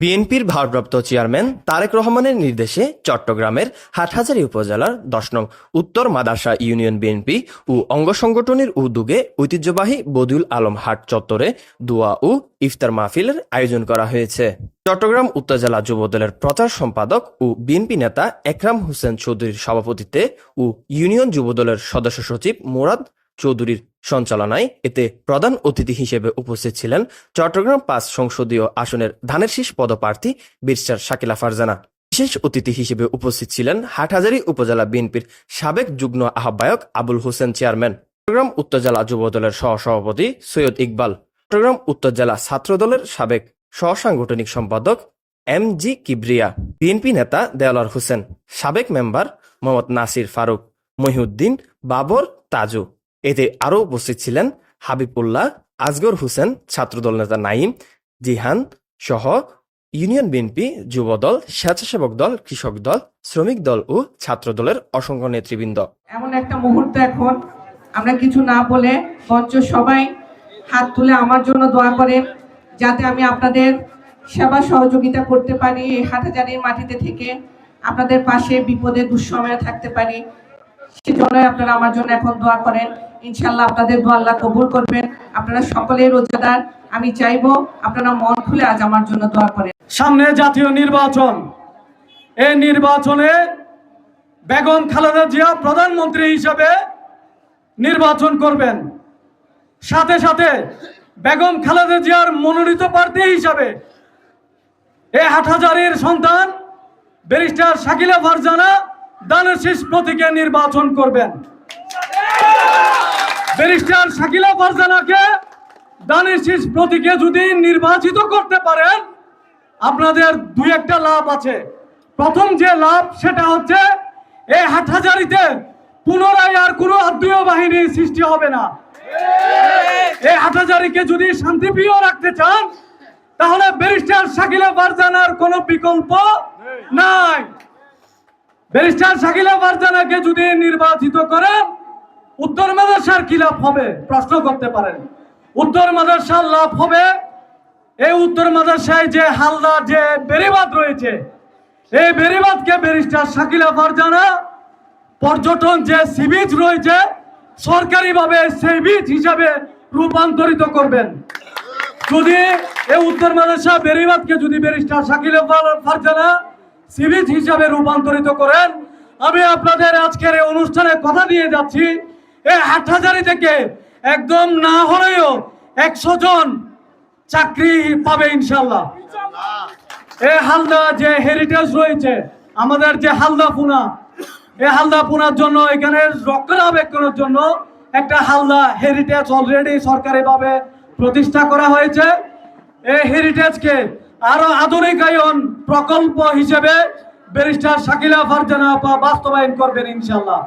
বিএনপির ভারপ্রাপ্ত চেয়ারম্যান তারেক রহমানের নির্দেশে চট্টগ্রামের হাটহাজারী উপজেলার দশ নং উত্তর মাদাসা ইউনিয়ন বিএনপি ও অঙ্গ সংগঠনের উদ্যোগে ঐতিহ্যবাহী বদিউল আলম হাট চত্বরে দোয়া ও ইফতার মাহফিলের আয়োজন করা হয়েছে। চট্টগ্রাম উপজেলা যুবদলের প্রচার সম্পাদক ও বিএনপি নেতা একরাম হোসেন চৌধুরীর সভাপতিত্বে ও ইউনিয়ন যুবদলের সদস্য সচিব মুরাদ চৌধুরীর সঞ্চালনায় এতে প্রধান অতিথি হিসেবে উপস্থিত ছিলেন চট্টগ্রাম পাঁচ সংসদীয় আসনের ধানের শীষ পদপ্রার্থী বীরস্টার শাকিলা ফারজানা। বিশেষ অতিথি হিসেবে উপস্থিত ছিলেন হাটহাজারী উপজেলা বিএনপির সাবেক যুগ্ম আহ্বায়ক আবুল হোসেন চেয়ারম্যান, চট্টগ্রাম উত্তর জেলা যুবদলের সহসভাপতি সৈয়দ ইকবাল, চট্টগ্রাম উত্তর জেলা ছাত্রদলের সাবেক সহসাংগঠনিক সম্পাদক এম জি কিবরিয়া, বিএনপি নেতা দেওয়ার হোসেন, সাবেক মেম্বার মোহাম্মদ নাসির ফারুক, মহিউদ্দিন বাবর তাজু। এতে আরও উপস্থিত ছিলেন হাবিবুল্লাহ, আজগর হোসেন, ছাত্রদল নেতা নাইম জিহান সহ ইউনিয়ন বিএনপি, যুবদল, স্বেচ্ছাসেবক দল, কৃষক দল, শ্রমিক দল ও ছাত্রদলের অসংখ্য নেতৃবৃন্দ। এমন একটা মুহূর্ত এখন। আমরা কিছু না বলে মঞ্চ সবাই হাত তুলে আমার জন্য দোয়া করেন, যাতে আমি আপনাদের সেবা সহযোগিতা করতে পারি, এই হাটাজারির মাটিতে থেকে আপনাদের পাশে বিপদে দুঃসময়ে থাকতে পারি। সেজন্যই আপনারা আমার জন্য এখন দোয়া করেন। ইনশাল্লাহ আপনাদের দোয়া আল্লাহ কবুল করবেন। আপনারা সকলেই রোজাদার। আমি চাইব আপনারা মন খুলে আজ আমার জন্য দোয়া করেন। সামনে জাতীয় নির্বাচন। এই নির্বাচনে বেগম খালেদা জিয়া প্রধানমন্ত্রী হিসাবে নির্বাচন করবেন। সাথে সাথে বেগম খালেদা জিয়ার মনোনীত প্রার্থী হিসাবে এই হাটহাজারির সন্তান ব্যারিস্টার শাকিলা ফারজানা দানের শেষ প্রতীকে নির্বাচন করবেন। ব্যারিস্টার শাকিলা ফারজানাকে দানের শেষ প্রতীকে যদি নির্বাচিত করতে পারেন আপনাদের দুই একটা লাভ আছে। প্রথম যে লাভ সেটা হচ্ছে এই হাটহাজারিতে পুনরায় আর কোনো আত্মীয় বাহিনীর সৃষ্টি হবে না। এই হাটহাজারিকে যদি শান্তিপ্রিয় রাখতে চান তাহলে ব্যারিস্টার শাকিলা ফারজানার কোনো বিকল্প নাই। ব্যারিস্টার শাকিলা ফারজানাকে যদি নির্বাচিত করেন উত্তর মাদ্রাসার কি লাভ হবে? প্রশ্ন করতে পারেন। উত্তর মাদ্রাসার লাভ হবে, এই উত্তর মাদ্রাসায় যে হালদা, যে বেরিবাদ রয়েছে, এই বেরিবাদকে ব্যারিস্টার শাকিলা ফারজানা পর্যটন যে সি বিচ রয়েছে, সরকারিভাবে সেই বিচ হিসাবে রূপান্তরিত করবেন। যদি এই উত্তর মাদ্রাসা বেরিবাদকে যদি ব্যারিস্টার শাকিলা ফার- ফারজানা সি বিচ হিসাবে রূপান্তরিত করেন। আমি আপনাদের আজকের এই অনুষ্ঠানে কথা দিয়ে যাচ্ছি। এই হাটহাজারি থেকে একদম না হলেও একশো জন চাকরি পাবে ইনশাল্লাহ এই হালদা যে হেরিটেজ রয়েছে আমাদের যে হালদা পুনা এই হালদা পুনার জন্য এখানে রক্ষণাবেক্ষণের জন্য একটা হালদা হেরিটেজ অলরেডি সরকারিভাবে প্রতিষ্ঠা করা হয়েছে। এই হেরিটেজকে আরও আধুনিকায়ন প্রকল্প হিসেবে ব্যারিস্টার শাকিলা ফারজানা বাস্তবায়ন করবেন ইনশাল্লাহ